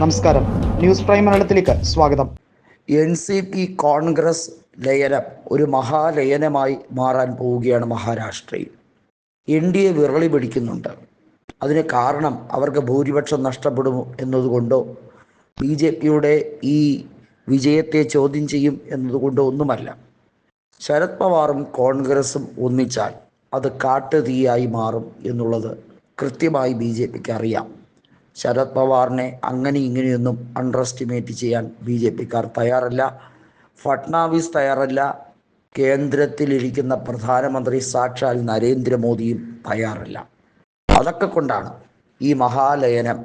നമസ്കാരം. News prime മലയാളത്തിലേക്ക് സ്വാഗതം. എൻ സി പി കോൺഗ്രസ് ലയനം ഒരു മഹാലയനമായി മാറാൻ പോവുകയാണ് മഹാരാഷ്ട്രയിൽ. എൻ ഡി എ വിറളി പിടിക്കുന്നുണ്ട്. അതിന് കാരണം അവർക്ക് ഭൂരിപക്ഷം നഷ്ടപ്പെടുമോ എന്നതുകൊണ്ടോ ബി ജെ പിയുടെ ഈ വിജയത്തെ ചോദ്യം ചെയ്യും എന്നതുകൊണ്ടോ ഒന്നുമല്ല. ശരത് പവാറും കോൺഗ്രസും ഒന്നിച്ചാൽ അത് കാട്ടുതീയായി മാറും എന്നുള്ളത് കൃത്യമായി ബി ജെ പിക്ക് അറിയാം. ശരത് പവാറിനെ അങ്ങനെ ഇങ്ങനെയൊന്നും അണ്ടർ എസ്റ്റിമേറ്റ് ചെയ്യാൻ ബി ജെ പിക്കാർ തയ്യാറല്ല. ഫട്നാവിസ് തയ്യാറല്ല. കേന്ദ്രത്തിലിരിക്കുന്ന പ്രധാനമന്ത്രി സാക്ഷാൽ നരേന്ദ്രമോദിയും തയ്യാറല്ല. അതൊക്കെ കൊണ്ടാണ് ഈ മഹാലയനം.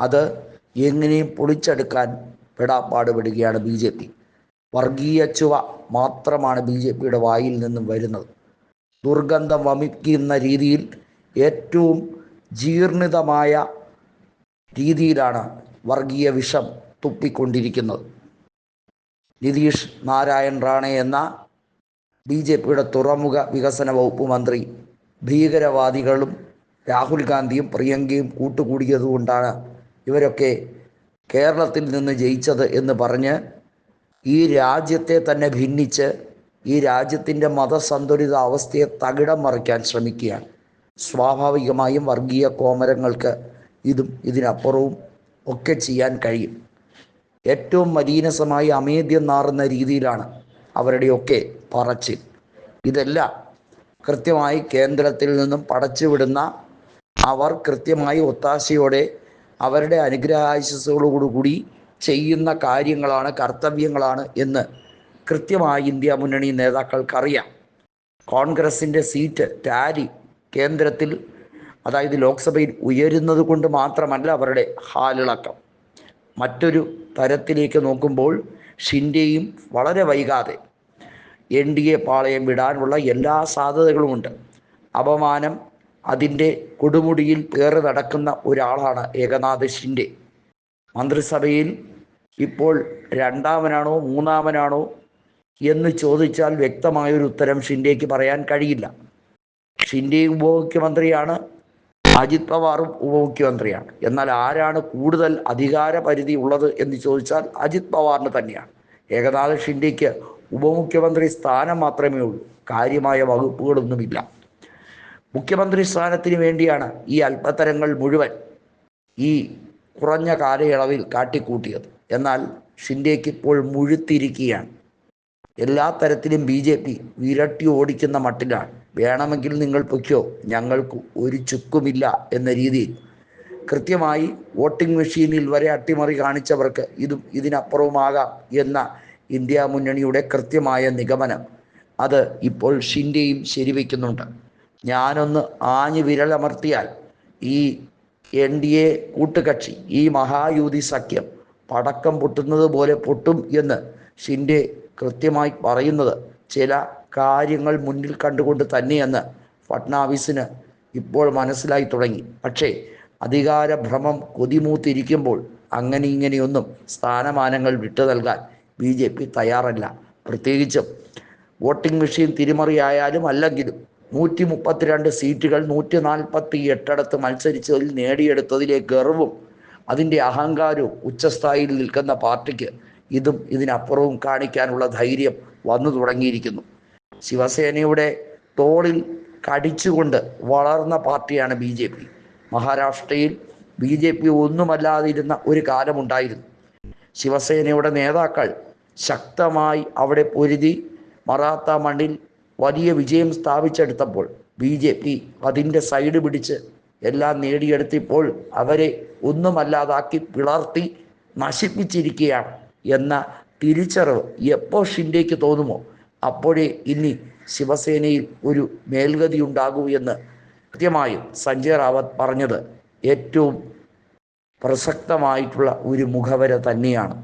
അത് എങ്ങനെയും പൊളിച്ചെടുക്കാൻ പെടാപ്പാടുപെടുകയാണ് ബി ജെ പി. വർഗീയ ചുവ മാത്രമാണ് ബി ജെ പിയുടെ വായിൽ നിന്നും വരുന്നത്. ദുർഗന്ധം വമിക്കുന്ന രീതിയിൽ ഏറ്റവും ജീർണിതമായ രീതിയിലാണ് വർഗീയ വിഷം തുപ്പിക്കൊണ്ടിരിക്കുന്നത്. നിതീഷ് നാരായൺ റാണെ എന്ന ബി ജെ പിയുടെ തുറമുഖ വികസന വകുപ്പ് മന്ത്രി ഭീകരവാദികളും രാഹുൽ ഗാന്ധിയും പ്രിയങ്കയും കൂട്ടുകൂടിയതുകൊണ്ടാണ് ഇവരൊക്കെ കേരളത്തിൽ നിന്ന് ജയിച്ചത് എന്ന് പറഞ്ഞ് ഈ രാജ്യത്തെ തന്നെ ഭിന്നിച്ച് ഈ രാജ്യത്തിന്റെ മതസന്തുലിത അവസ്ഥയെ തകിടം മറിക്കാൻ ശ്രമിക്കുകയാണ്. സ്വാഭാവികമായും വർഗീയ കോമരങ്ങൾക്ക് ഇതും ഇതിനപ്പുറവും ഒക്കെ ചെയ്യാൻ കഴിയും. ഏറ്റവും മലീനസമായി അമേദ്യം നാറുന്ന രീതിയിലാണ് അവരുടെയൊക്കെ പറച്ചിൽ. ഇതെല്ലാം കൃത്യമായി കേന്ദ്രത്തിൽ നിന്നും പടച്ചുവിടുന്ന അവർ കൃത്യമായി ഒത്താശയോടെ അവരുടെ അനുഗ്രഹാശിസോടുകൂടി ചെയ്യുന്ന കാര്യങ്ങളാണ് കർത്തവ്യങ്ങളാണ് എന്ന് കൃത്യമായി ഇന്ത്യ മുന്നണി നേതാക്കൾക്കറിയാം. കോൺഗ്രസിന്റെ സീറ്റ് ടാലി കേന്ദ്രത്തിൽ അതായത് ലോക്സഭയിൽ ഉയരുന്നത് കൊണ്ട് മാത്രമല്ല അവരുടെ ഹാലിളക്കം മറ്റൊരു തരത്തിലേക്ക് നോക്കുമ്പോൾ ഷിൻഡേയും വളരെ വൈകാതെ എൻ ഡി എ പാളയം വിടാനുള്ള എല്ലാ സാധ്യതകളുമുണ്ട്. അപമാനം അതിന്റെ കൊടുമുടിയിൽ പേറി നടക്കുന്ന ഒരാളാണ് ഏകനാഥ് ഷിൻഡെ. മന്ത്രിസഭയിൽ ഇപ്പോൾ രണ്ടാമനാണോ മൂന്നാമനാണോ എന്ന് ചോദിച്ചാൽ വ്യക്തമായൊരു ഉത്തരം ഷിൻഡേക്ക് പറയാൻ കഴിയില്ല. ഷിൻഡെയും ഉപമുഖ്യമന്ത്രിയാണ്. അജിത് പവാറും ഉപമുഖ്യമന്ത്രിയാണ്. എന്നാൽ ആരാണ് കൂടുതൽ അധികാര പരിധി ഉള്ളത് എന്ന് ചോദിച്ചാൽ അജിത് പവാറിന് തന്നെയാണ്. ഏകനാഥ് ഷിൻഡെക്ക് ഉപമുഖ്യമന്ത്രി സ്ഥാനം മാത്രമേ ഉള്ളൂ. കാര്യമായ വകുപ്പുകളൊന്നുമില്ല. മുഖ്യമന്ത്രി സ്ഥാനത്തിന് വേണ്ടിയാണ് ഈ അല്പത്തരങ്ങൾ മുഴുവൻ ഈ കുറഞ്ഞ കാലയളവിൽ കാട്ടിക്കൂട്ടിയത്. എന്നാൽ ഷിൻഡേക്ക് ഇപ്പോൾ മുഴുത്തിരിക്കുകയാണ്. എല്ലാ തരത്തിലും ബി ജെ പി വിരട്ടി ഓടിക്കുന്ന മട്ടിലാണ് വേണമെങ്കിൽ നിങ്ങൾ പൊയ്ക്കോ. ഞങ്ങൾക്ക് ഒരു ചുക്കുമില്ല എന്ന രീതിയിൽ കൃത്യമായി വോട്ടിംഗ് മെഷീനിൽ വരെ അട്ടിമറി കാണിച്ചവർക്ക് ഇതും ഇതിനപ്പുറവുമാകാം എന്ന ഇന്ത്യ മുന്നണിയുടെ കൃത്യമായ നിഗമനം അത് ഇപ്പോൾ ഷിൻഡെയും ശരിവെക്കുന്നുണ്ട്. ഞാനൊന്ന് ആഞ്ഞു വിരലമർത്തിയാൽ ഈ എൻ ഡി എ കൂട്ടുകക്ഷി ഈ മഹായൂതി സഖ്യം പടക്കം പൊട്ടുന്നത് പോലെ പൊട്ടും എന്ന് ഷിൻഡെ കൃത്യമായി പറയുന്നത് ചില കാര്യങ്ങൾ മുന്നിൽ കണ്ടുകൊണ്ട് തന്നെയെന്ന് ഫട്നാവിസിന് ഇപ്പോൾ മനസ്സിലായി തുടങ്ങി. പക്ഷേ അധികാര അധികാരഭ്രമം കൊതിമൂത്തിരിക്കുമ്പോൾ അങ്ങനെ ഇങ്ങനെയൊന്നും സ്ഥാനമാനങ്ങൾ വിട്ടു നൽകാൻ ബി ജെ പി തയ്യാറല്ല. പ്രത്യേകിച്ചും വോട്ടിംഗ് മെഷീൻ തിരിമറിയായാലും അല്ലെങ്കിലും നൂറ്റി മുപ്പത്തിരണ്ട് സീറ്റുകൾ നൂറ്റി നാൽപ്പത്തി എട്ടിടത്ത് മത്സരിച്ചതിൽ നേടിയെടുത്തതിലെ ഗർവും അതിന്റെ അഹങ്കാരവും ഉച്ചസ്ഥായിയിൽ നിൽക്കുന്ന പാർട്ടിക്ക് ഇതും ഇതിനപ്പുറവും കാണിക്കാനുള്ള ധൈര്യം വന്നു തുടങ്ങിയിരിക്കുന്നു. ശിവസേനയുടെ തോളിൽ കടിച്ചുകൊണ്ട് വളർന്ന പാർട്ടിയാണ് ബി ജെ പി. മഹാരാഷ്ട്രയിൽ ബി ജെ പി ഒന്നുമല്ലാതിരുന്ന ഒരു കാലമുണ്ടായിരുന്നു. ശിവസേനയുടെ നേതാക്കൾ ശക്തമായി അവിടെ പൊരുതി മറാത്ത മണ്ണിൽ വലിയ വിജയം സ്ഥാപിച്ചെടുത്തപ്പോൾ ബി ജെ പി അതിന്റെ സൈഡ് പിടിച്ച് എല്ലാം നേടിയെടുത്തിപ്പോൾ അവരെ ഒന്നുമല്ലാതാക്കി പിളർത്തി നശിപ്പിച്ചിരിക്കുകയാണ് എന്ന തിരിച്ചറിവ് എപ്പോൾ ഷിൻഡേക്ക് തോന്നുമോ? അപ്പോഴേ ഇനി ശിവസേനയിൽ ഒരു മേൽഗതി ഉണ്ടാകൂ എന്ന് കൃത്യമായും സഞ്ജയ് റാവത്ത് പറഞ്ഞത് ഏറ്റവും പ്രസക്തമായിട്ടുള്ള ഒരു മുഖവര തന്നെയാണ്.